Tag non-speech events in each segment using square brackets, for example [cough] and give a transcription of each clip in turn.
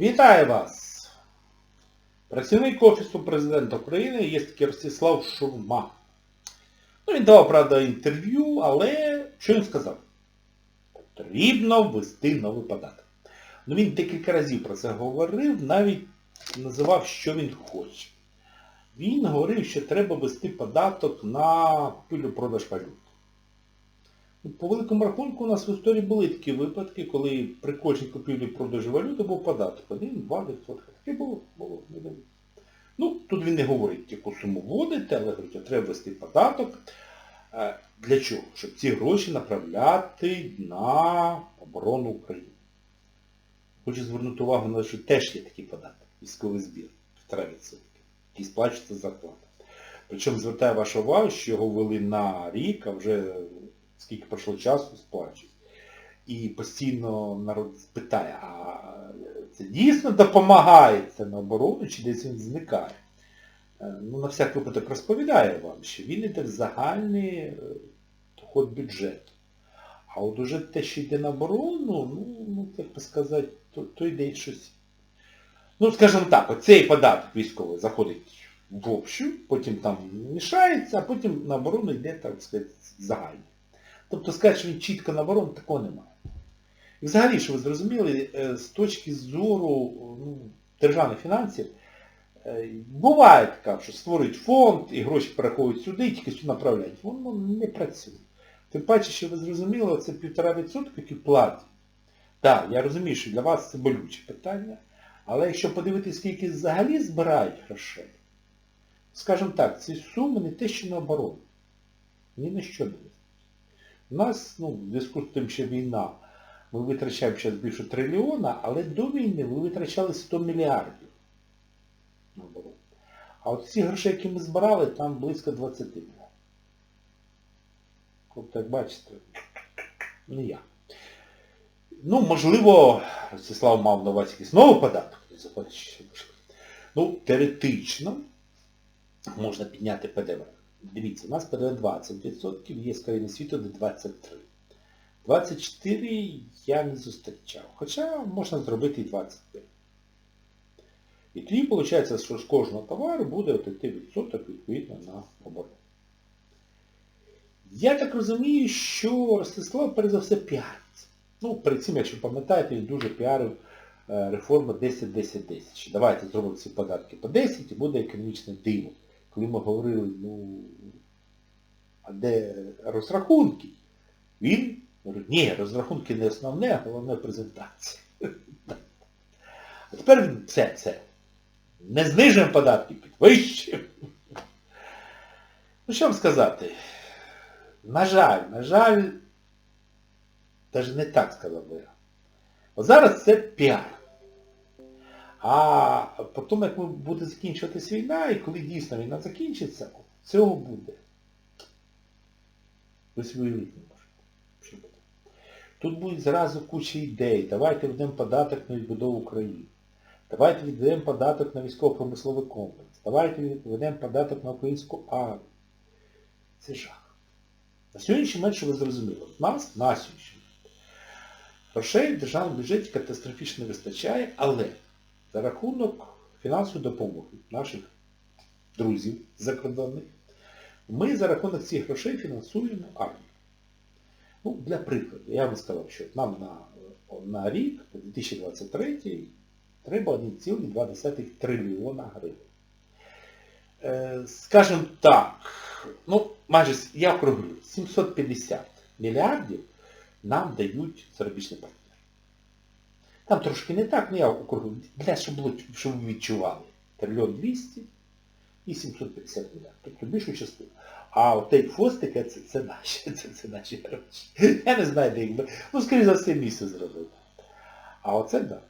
Вітаю вас! Працівник Офісу Президента України є такий Ростислав Шурма. Ну, він давав, правда, інтерв'ю, але що він сказав? Потрібно ввести новий податок. Ну, він декілька разів про це говорив, навіть називав, що він хоче. Він говорив, що треба ввести податок на купівлю-продаж валют. По великому рахунку у нас в історії були такі випадки, коли при кожній купівлі продажу валюти був податок. 1-2%. Таке було, було, не. Ну, тут він не говорить, яку суму вводити, але говорить, що треба ввести податок. Е, Для чого? Щоб ці гроші направляти на оборону України. Хочу звернути увагу на те, що теж є такий податок, військовий збір, 1,5%, який сплачується з зарплати. Причому звертаю вашу увагу, що його ввели на рік, а вже скільки пройшло часу, сплачують. І постійно народ питає, а це дійсно допомагає це на оборону, чи десь він зникає? Е, Ну, на всяк випадок розповідає вам, що він йде в загальний е, доход бюджету. А от уже те, що йде на оборону, ну, ну як би сказати, то, то йде щось. Ну, скажімо так, оцей податок військовий заходить в общу, потім там мішається, а потім на оборону йде, так сказати, загальний. Тобто сказати, що він чітко на оборону, такого немає. І взагалі, що ви зрозуміли, е, з точки зору ну, державних фінансів, е, буває така, що створюють фонд і гроші перераховують сюди, і тільки сюди направляють. Воно не працює. Тим паче, що ви зрозуміли, це півтора відсотка, які платять. Так, я розумію, що для вас це болюче питання, але якщо подивитися, скільки взагалі збирають грошей, скажімо так, ці суми не те, що на оборону. Ні на що вистачить. У нас, ну, в зв'язку з тим, що війна, ми витрачаємо зараз більше трильйона, але до війни ви витрачали 100 мільярдів. А от ці гроші, які ми збирали, там близько 20 мільярдів. Тобто, як бачите, не я. Ну, можливо, Ростислав мав на увазі якийсь новий податок. Ну, теоретично можна підняти ПДВ. Дивіться, у нас ПДВ 20%, є з країни світу де 23%. 24 я не зустрічав. Хоча можна зробити і 25. І тоді виходить, що з кожного товару буде от відсоток відповідно на оборот. Я так розумію, що Ростислав перш за все піариться. Ну, перед цим, якщо пам'ятаєте, він дуже піарив е, реформу 10-10-10. Давайте зробимо ці податки по 10 і буде економічне диво. Коли ми говорили, ну, а де розрахунки? Він говорить, ні, розрахунки не основне, а головне презентація. А тепер він це, це. Не знижуємо податки, підвищуємо. Ну що вам сказати? На жаль, на жаль, навіть не так сказав би. От зараз це піар. А потім, як буде закінчуватись війна, і коли дійсно війна закінчиться, цього буде. Ви собі уявити не можете. Тут буде зразу куча ідей. Давайте введемо податок на відбудову України. Давайте відведемо податок на військово-промисловий комплекс. Давайте відведемо податок на українську армію. Це жах. На сьогоднішній момент, що ви зрозуміли, в нас на сьогоднішній момент грошей в державному бюджеті катастрофічно вистачає, але за рахунок фінансової допомоги наших друзів закордонних, ми за рахунок цих грошей фінансуємо армію. Ну, для прикладу, я вам сказав, що нам на, на рік, 2023, треба 1,2 трильйона гривень. Е, скажімо так, ну, майже, я округлю, 750 мільярдів нам дають заробітні партнери. Там трошки не так, але я округлю, для щоб, було, щоб ви відчували. Трильйон 200 і 750 мільярдів. Тобто більшу частину. А отей хвостики, це, це наші, [laughs] це, це наші гроші. Я не знаю, де їх би. Ну, скоріше за все, місце зробили. А оце так. Да.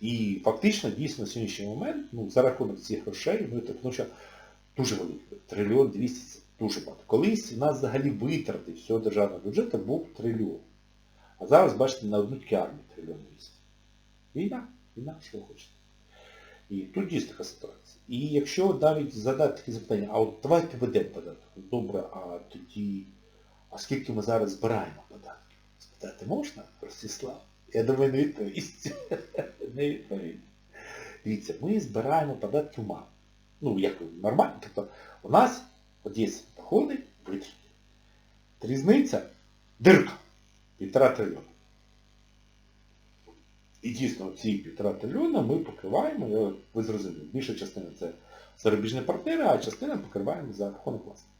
І фактично, дійсно, на сьогоднішній момент, ну, за рахунок цих грошей, ну, тому що дуже великий, трильйон 200 це дуже багато. Колись у нас взагалі витрати всього державного бюджету був трильйон. А зараз, бачите, на одну армію трильйон 200. Війна, війна, що хочете. І тут дійсно така ситуація. І якщо навіть задати такі запитання, а от давайте ведемо податок. Добре, а тоді, а скільки ми зараз збираємо податків? Спитати можна, Ростислав? Я думаю, не відповість. [laughs] Не відповість. Дивіться, ми збираємо податки в МАН. Ну, як нормально. Тобто у нас от є доходи, витрати. Різниця дирка. Півтора трильйона. І дійсно ці півтора трильйона ми покриваємо, ви зрозуміли, більша частина це зарубіжні партнери, а частина покриваємо за рахунок власних.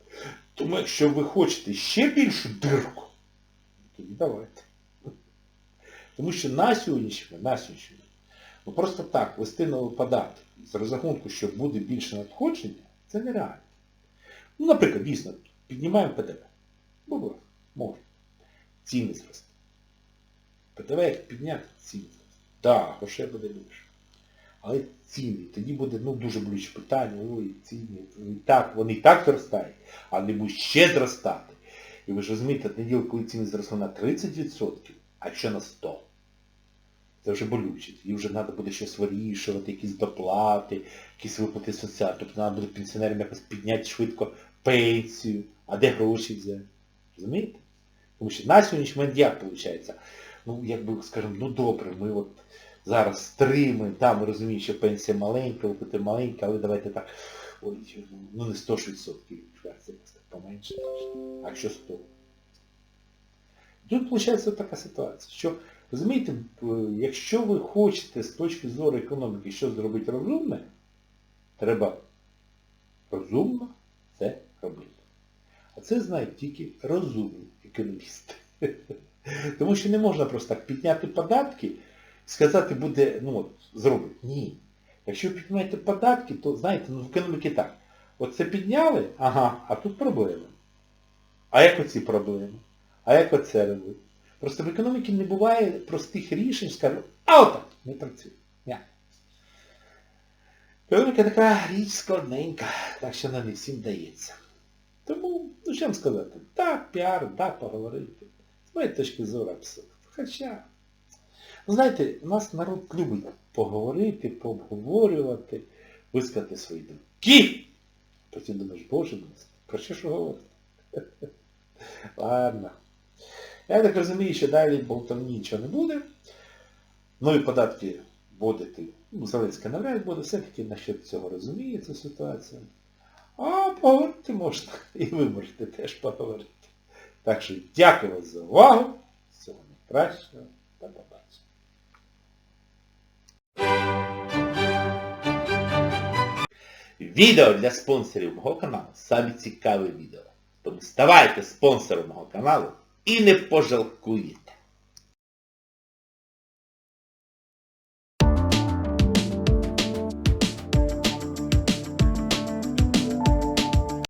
Тому якщо ви хочете ще більшу дирку, тоді давайте. Тому що на сьогоднішній момент, на сьогоднішній момент, ну просто так вести новий податок з розрахунку, що буде більше надходження, це нереально. Ну, наприклад, дійсно, піднімаємо ПДВ. Будь ласка, можна. Ціни зрости. ПДВ як підняти, ціни зрости. Так, грошей буде більше. Але ціни, тоді буде ну, дуже болюче питання, ой, ціни, і так, вони і так зростають, а вони будуть ще зростати. І ви ж розумієте, неділю, коли ціни зросли на 30%, а якщо на 100%, це вже болюче. І вже треба буде щось вирішувати, якісь доплати, якісь виплати соціальні. Тобто треба буде пенсіонерам якось підняти швидко пенсію, а де гроші взяти? Розумієте? Тому що на сьогоднішній момент як виходить? Ну, якби, скажімо, ну добре, ми от зараз там ми розуміємо, що пенсія маленька, виплати маленька, але давайте так, ой, ну не 100 ж відсотків, поменше. А якщо 100? Тут виходить така ситуація, що, розумієте, е, якщо ви хочете з точки зору економіки щось зробити розумне, треба розумно це робити. А це знають тільки розумні економісти. [laughs] Тому що не можна просто так підняти податки сказати буде, ну от, зробить. Ні. Якщо ви піднімаєте податки, то знаєте, ну в економіці так. От це підняли, ага, а тут проблеми. А як оці проблеми? А як оце робити? Просто в економіці не буває простих рішень, скажу, а отак, не працює. Ні. Економіка така річ складненька, так що вона не всім дається. Тому, ну що вам сказати, так, піар, так, поговорити. Моєї точки зору абсурд. Хоча, знаєте, нас народ любить поговорити, пообговорювати, висказати свої думки. Потім думаєш, боже мій, про що ж говорити? [laughs] Ладно. Я так розумію, що далі болтовні нічого не буде. Нові податки вводити, ну, Зеленська навряд буде, все-таки насчет цього розуміє цю ситуацію. А поговорити можна. [laughs] І ви можете теж поговорити. Так що дякую за увагу. Всього найкращого. До побачення. Відео для спонсорів мого каналу саме цікаве відео. Тому ставайте спонсором мого каналу і не пожалкуєте.